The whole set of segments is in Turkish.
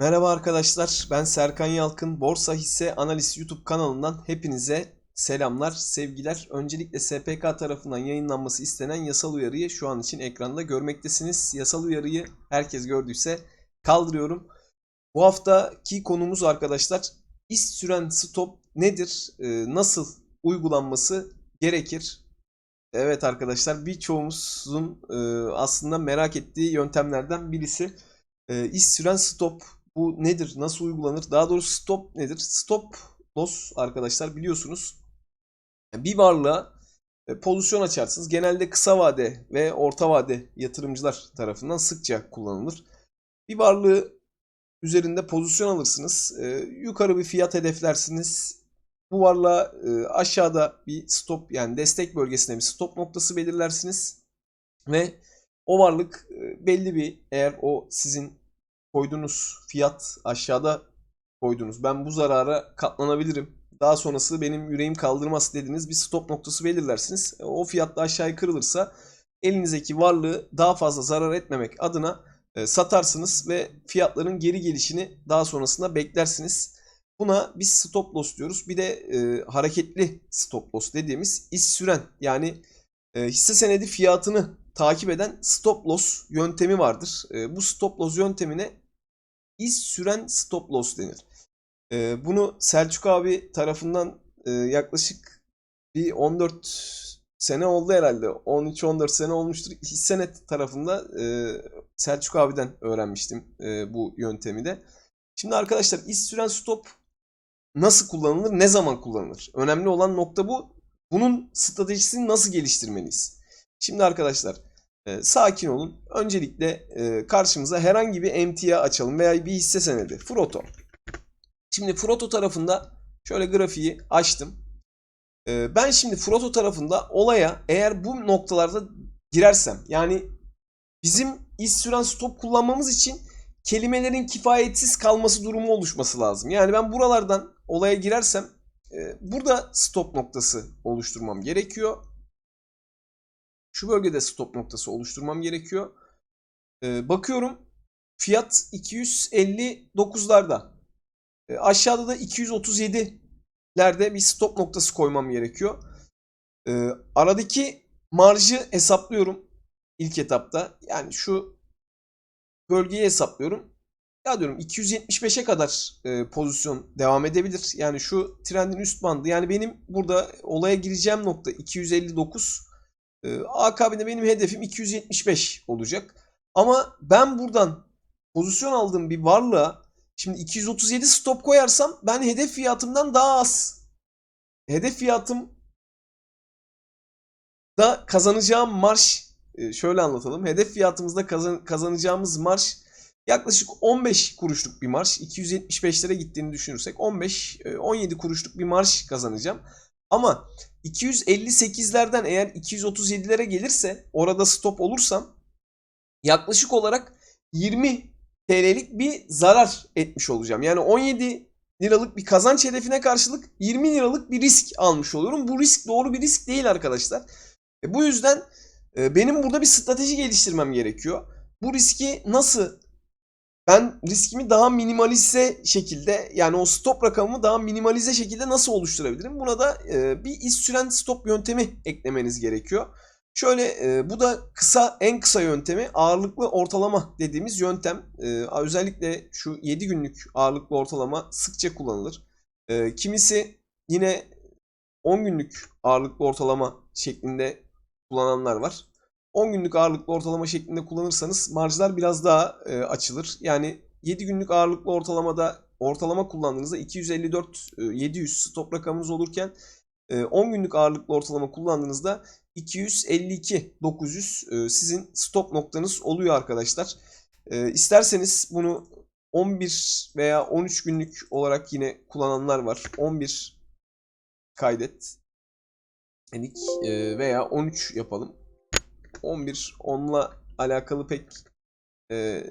Merhaba arkadaşlar, ben Serkan Yalkın. Borsa Hisse Analiz YouTube kanalından hepinize selamlar, sevgiler. Öncelikle SPK tarafından yayınlanması istenen yasal uyarıyı şu an için ekranda görmektesiniz. Yasal uyarıyı herkes gördüyse kaldırıyorum. Bu haftaki konumuz arkadaşlar, iş süren stop nedir, Ee, nasıl uygulanması gerekir? Evet arkadaşlar, birçoğumuzun e, aslında merak ettiği yöntemlerden birisi. E, süren stop bu nedir? Nasıl uygulanır? Daha doğrusu stop nedir? Stop loss arkadaşlar biliyorsunuz. Bir varlığa e, pozisyon açarsınız. Genelde kısa vade ve orta vade yatırımcılar tarafından sıkça kullanılır. Bir varlığı üzerinde pozisyon alırsınız. E, yukarı bir fiyat hedeflersiniz. Bu varlığa e, aşağıda bir stop yani destek bölgesine bir stop noktası belirlersiniz. Ve o varlık belli bir eğer o sizin koyduğunuz fiyat aşağıda koydunuz. Ben bu zarara katlanabilirim. Daha sonrası benim yüreğim kaldırmaz dediğiniz bir stop noktası belirlersiniz. E, O fiyatta aşağıya kırılırsa elinizdeki varlığı daha fazla zarar etmemek adına e, satarsınız ve fiyatların geri gelişini daha sonrasında beklersiniz. Buna biz stop loss diyoruz. Bir de e, hareketli stop loss dediğimiz iş süren yani e, hisse senedi fiyatını takip eden stop loss yöntemi vardır. E, bu stop loss yöntemine iz süren stop loss denir. E, bunu Selçuk abi tarafından e, yaklaşık bir 14 sene oldu herhalde. 13-14 sene olmuştur. Hissenet tarafında e, Selçuk abiden öğrenmiştim e, bu yöntemi de. Şimdi arkadaşlar iz süren stop nasıl kullanılır, ne zaman kullanılır? Önemli olan nokta bu. Bunun stratejisini nasıl geliştirmeliyiz? Şimdi arkadaşlar sakin olun. Öncelikle e, karşımıza herhangi bir emtia açalım veya bir hisse senedi. Froto. Şimdi Froto tarafında şöyle grafiği açtım. E, ben şimdi Froto tarafında olaya eğer bu noktalarda girersem yani bizim iz süren stop kullanmamız için kelimelerin kifayetsiz kalması durumu oluşması lazım. Yani ben buralardan olaya girersem e, burada stop noktası oluşturmam gerekiyor. Şu bölgede stop noktası oluşturmam gerekiyor. E, bakıyorum fiyat 259'larda. E, aşağıda da 237'lerde bir stop noktası koymam gerekiyor. E, aradaki marjı hesaplıyorum ilk etapta. Yani şu bölgeyi hesaplıyorum. Ya diyorum 275'e kadar e, pozisyon devam edebilir. Yani şu trendin üst bandı. Yani benim burada olaya gireceğim nokta 259. E, akabinde benim hedefim 275 olacak. Ama ben buradan pozisyon aldığım bir varlığa şimdi 237 stop koyarsam ben hedef fiyatımdan daha az. Hedef fiyatım da kazanacağım marş e, şöyle anlatalım. Hedef fiyatımızda kazan, kazanacağımız marş yaklaşık 15 kuruşluk bir marş. 275'lere gittiğini düşünürsek 15-17 kuruşluk bir marş kazanacağım. Ama 258'lerden eğer 237'lere gelirse orada stop olursam yaklaşık olarak 20 TL'lik bir zarar etmiş olacağım. Yani 17 liralık bir kazanç hedefine karşılık 20 liralık bir risk almış oluyorum. Bu risk doğru bir risk değil arkadaşlar. E bu yüzden e, benim burada bir strateji geliştirmem gerekiyor. Bu riski nasıl ben riskimi daha minimalize şekilde yani o stop rakamımı daha minimalize şekilde nasıl oluşturabilirim? Buna da e, bir iz süren stop yöntemi eklemeniz gerekiyor. Şöyle e, bu da kısa en kısa yöntemi ağırlıklı ortalama dediğimiz yöntem. E, özellikle şu 7 günlük ağırlıklı ortalama sıkça kullanılır. E, kimisi yine 10 günlük ağırlıklı ortalama şeklinde kullananlar var. 10 günlük ağırlıklı ortalama şeklinde kullanırsanız marjlar biraz daha e, açılır. Yani 7 günlük ağırlıklı ortalamada ortalama kullandığınızda 254 e, 700 stop rakamınız olurken e, 10 günlük ağırlıklı ortalama kullandığınızda 252 900 e, sizin stop noktanız oluyor arkadaşlar. E, isterseniz bunu 11 veya 13 günlük olarak yine kullananlar var. 11 kaydet. dedik e, veya 13 yapalım. 11 onunla alakalı pek e,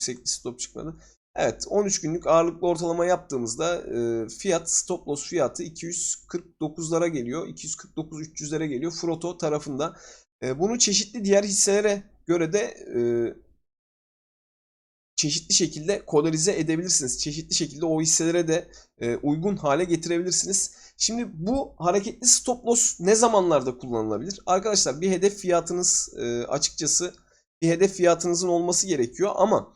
yüksek bir stop çıkmadı. Evet 13 günlük ağırlıklı ortalama yaptığımızda e, fiyat stop loss fiyatı 249'lara geliyor. 249-300'lere geliyor Froto tarafında. E, bunu çeşitli diğer hisselere göre de e, çeşitli şekilde kolorize edebilirsiniz. Çeşitli şekilde o hisselere de e, uygun hale getirebilirsiniz. Şimdi bu hareketli stop loss ne zamanlarda kullanılabilir? Arkadaşlar bir hedef fiyatınız e, açıkçası bir hedef fiyatınızın olması gerekiyor ama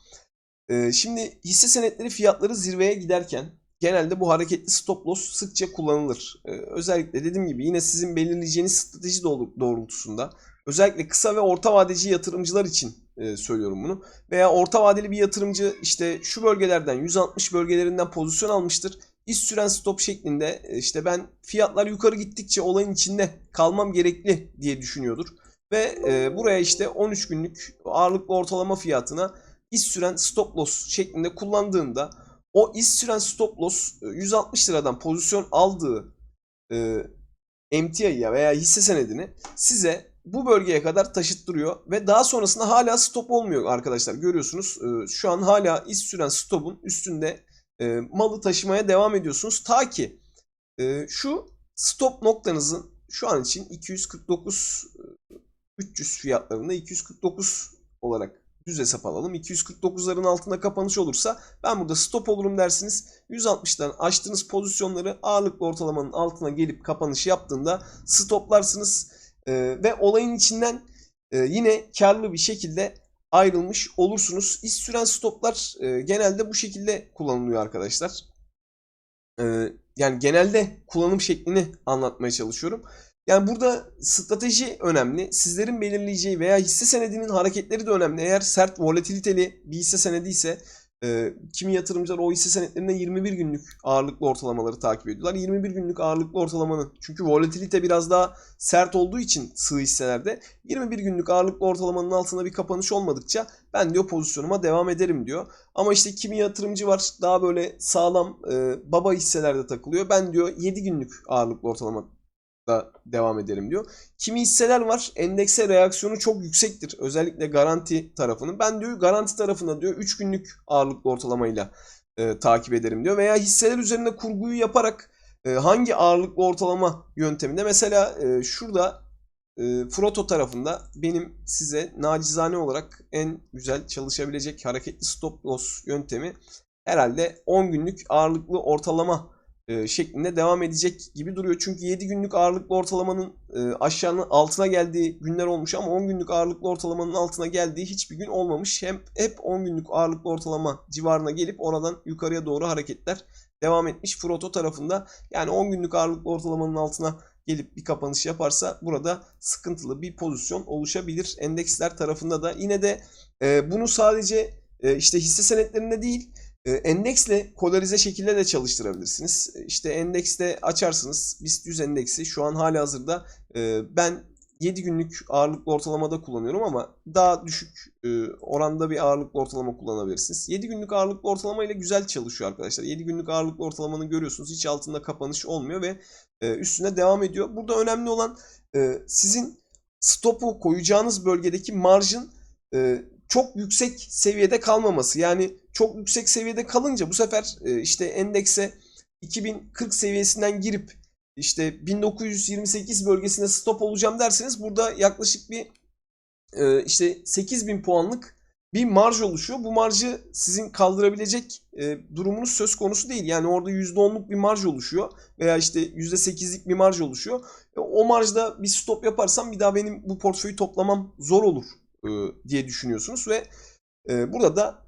e, şimdi hisse senetleri fiyatları zirveye giderken genelde bu hareketli stop loss sıkça kullanılır. Özellikle dediğim gibi yine sizin belirleyeceğiniz strateji doğru- doğrultusunda özellikle kısa ve orta vadeci yatırımcılar için e, söylüyorum bunu. Veya orta vadeli bir yatırımcı işte şu bölgelerden 160 bölgelerinden pozisyon almıştır. İş süren stop şeklinde e, işte ben fiyatlar yukarı gittikçe olayın içinde kalmam gerekli diye düşünüyordur. Ve e, buraya işte 13 günlük ağırlıklı ortalama fiyatına iş süren stop loss şeklinde kullandığında o iş süren stop loss e, 160 liradan pozisyon aldığı e, emtiayı veya hisse senedini size bu bölgeye kadar taşıttırıyor ve daha sonrasında hala stop olmuyor arkadaşlar. Görüyorsunuz e, şu an hala iş süren stopun üstünde e, malı taşımaya devam ediyorsunuz. Ta ki e, şu stop noktanızın şu an için 249 e, 300 fiyatlarında 249 olarak düz hesap alalım. 249'ların altında kapanış olursa ben burada stop olurum dersiniz. 160'tan açtığınız pozisyonları ağırlıklı ortalamanın altına gelip kapanış yaptığında stoplarsınız. Ee, ve olayın içinden e, yine karlı bir şekilde ayrılmış olursunuz. İş süren stoplar e, genelde bu şekilde kullanılıyor arkadaşlar. Ee, yani genelde kullanım şeklini anlatmaya çalışıyorum. Yani burada strateji önemli. Sizlerin belirleyeceği veya hisse senedinin hareketleri de önemli. Eğer sert volatiliteli bir hisse senedi ise e, kimi yatırımcılar o hisse senetlerinde 21 günlük ağırlıklı ortalamaları takip ediyorlar. 21 günlük ağırlıklı ortalamanın çünkü volatilite biraz daha sert olduğu için sığ hisselerde 21 günlük ağırlıklı ortalamanın altında bir kapanış olmadıkça ben diyor pozisyonuma devam ederim diyor. Ama işte kimi yatırımcı var daha böyle sağlam e, baba hisselerde takılıyor. Ben diyor 7 günlük ağırlıklı ortalama da devam ederim diyor. Kimi hisseler var endekse reaksiyonu çok yüksektir. Özellikle garanti tarafının. Ben diyor garanti tarafında diyor 3 günlük ağırlıklı ortalamayla e, takip ederim diyor. Veya hisseler üzerinde kurguyu yaparak e, hangi ağırlıklı ortalama yönteminde mesela e, şurada e, Froto tarafında benim size nacizane olarak en güzel çalışabilecek hareketli stop loss yöntemi herhalde 10 günlük ağırlıklı ortalama e, şeklinde devam edecek gibi duruyor. Çünkü 7 günlük ağırlıklı ortalamanın e, aşağının altına geldiği günler olmuş ama 10 günlük ağırlıklı ortalamanın altına geldiği hiçbir gün olmamış. Hem hep 10 günlük ağırlıklı ortalama civarına gelip oradan yukarıya doğru hareketler devam etmiş. Froto tarafında yani 10 günlük ağırlıklı ortalamanın altına gelip bir kapanış yaparsa burada sıkıntılı bir pozisyon oluşabilir. Endeksler tarafında da yine de e, bunu sadece e, işte hisse senetlerinde değil endeksle polarize şekilde de çalıştırabilirsiniz. E, İşte endekste açarsınız. BIST 100 endeksi şu an hali hazırda e, ben 7 günlük ağırlıklı ortalamada kullanıyorum ama daha düşük e, oranda bir ağırlıklı ortalama kullanabilirsiniz. 7 günlük ağırlıklı ortalama ile güzel çalışıyor arkadaşlar. 7 günlük ağırlıklı ortalamanı görüyorsunuz. Hiç altında kapanış olmuyor ve e, üstüne devam ediyor. Burada önemli olan sizin stopu koyacağınız bölgedeki marjın çok yüksek seviyede kalmaması. Yani çok yüksek seviyede kalınca bu sefer e, işte endekse 2040 seviyesinden girip işte 1928 bölgesine stop olacağım derseniz burada yaklaşık bir e, işte 8000 puanlık bir marj oluşuyor. Bu marjı sizin kaldırabilecek e, durumunuz söz konusu değil. Yani orada %10'luk bir marj oluşuyor veya işte %8'lik bir marj oluşuyor. O marjda bir stop yaparsam bir daha benim bu portföyü toplamam zor olur e, diye düşünüyorsunuz ve e, burada da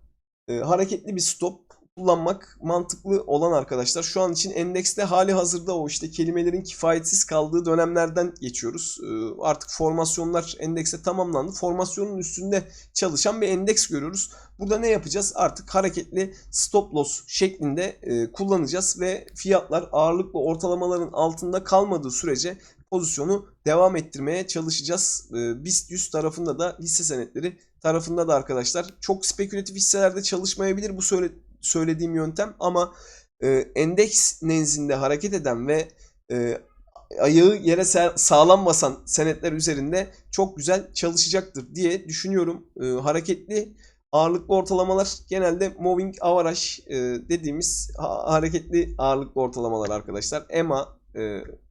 e, hareketli bir stop kullanmak mantıklı olan arkadaşlar. Şu an için endekste hali hazırda o işte kelimelerin kifayetsiz kaldığı dönemlerden geçiyoruz. Artık formasyonlar endekse tamamlandı. Formasyonun üstünde çalışan bir endeks görüyoruz. Burada ne yapacağız? Artık hareketli stop loss şeklinde kullanacağız ve fiyatlar ağırlıklı ortalamaların altında kalmadığı sürece pozisyonu devam ettirmeye çalışacağız. E, BIST 100 tarafında da hisse senetleri tarafında da arkadaşlar çok spekülatif hisselerde çalışmayabilir bu söyle, söylediğim yöntem ama e, endeks nezdinde hareket eden ve e, ayağı yere sa- sağlam basan senetler üzerinde çok güzel çalışacaktır diye düşünüyorum. E, hareketli ağırlıklı ortalamalar genelde moving average dediğimiz ha- hareketli ağırlıklı ortalamalar arkadaşlar. EMA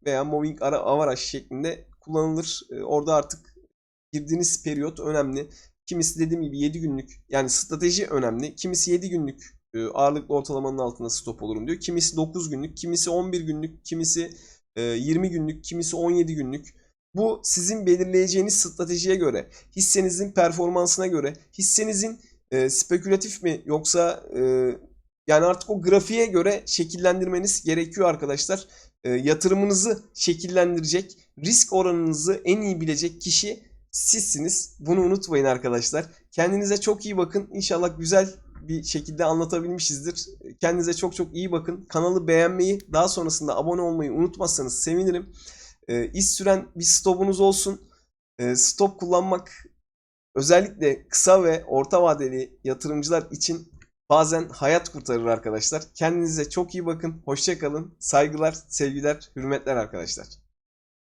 veya moving ara- average şeklinde kullanılır. E, orada artık girdiğiniz periyot önemli. Kimisi dediğim gibi 7 günlük yani strateji önemli. Kimisi 7 günlük e, ağırlıklı ortalamanın altında stop olurum diyor. Kimisi 9 günlük, kimisi 11 günlük, kimisi e, 20 günlük, kimisi 17 günlük. Bu sizin belirleyeceğiniz stratejiye göre, hissenizin performansına göre, hissenizin e, spekülatif mi yoksa e, yani artık o grafiğe göre şekillendirmeniz gerekiyor arkadaşlar. E, yatırımınızı şekillendirecek, risk oranınızı en iyi bilecek kişi sizsiniz. Bunu unutmayın arkadaşlar. Kendinize çok iyi bakın. İnşallah güzel bir şekilde anlatabilmişizdir. Kendinize çok çok iyi bakın. Kanalı beğenmeyi, daha sonrasında abone olmayı unutmazsanız sevinirim. E, iş süren bir stopunuz olsun. E, stop kullanmak özellikle kısa ve orta vadeli yatırımcılar için bazen hayat kurtarır arkadaşlar. Kendinize çok iyi bakın. Hoşça kalın. Saygılar, sevgiler, hürmetler arkadaşlar.